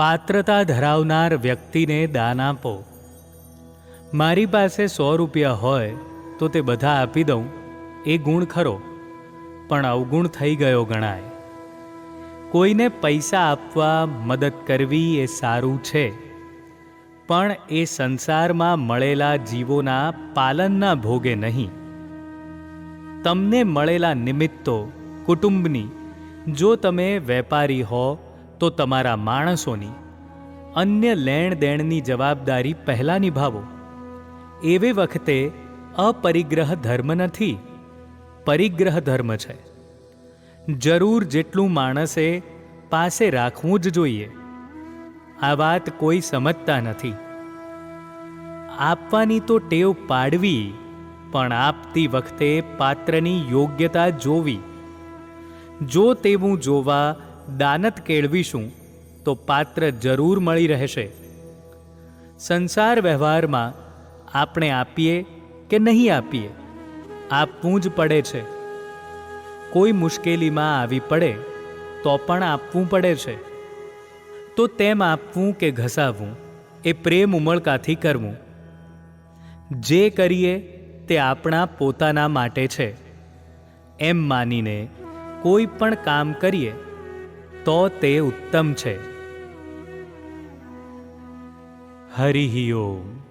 પાત્રતા ધરાવનાર વ્યક્તિને દાન આપો. મારી પાસે સો રૂપિયા હોય તો તે બધા આપી દઉં. એ ગુણ ખરો, પણ અવગુણ થઈ ગયો ગણાય. કોઈને પૈસા આપવા મદદ કરવી એ સારું છે, પણ એ સંસારમાં મળેલા જીવોના પાલનના ભોગે નહીં. તમને મળેલા નિમિત્તો, કુટુંબની, જો તમે વેપારી હો તો તમારા માણસોની, અન્ય લેણ દેણની જવાબદારી પહેલાં નિભાવો. એવે વખતે અપરિગ્રહ ધર્મ નથી, પરિગ્રહ ધર્મ છે. જરૂર જેટલું માણસે પાસે રાખવું જ જોઈએ. આ વાત કોઈ સમજતા નથી. આપવાની તો ટેવ પાડવી, પણ આપતી વખતે પાત્રની યોગ્યતા જોવી. જો તેવું જોવા દાનત કેળવીશું તો પાત્ર જરૂર મળી રહેશે. સંસાર વ્યવહારમાં આપણે આપીએ કે નહીં આપીએ, આપવું જ પડે છે. કોઈ મુશ્કેલીમાં આવી પડે તો પણ આપવું પડે છે. તો તેમ આપવું કે ઘસાવવું એ પ્રેમ ઉમળકાથી કરવું. જે કરીએ તે આપણા પોતાના માટે છે. એમ માનીને કોઈ પણ કામ કરીએ તો તે ઉત્તમ છે. હરિ ઓમ.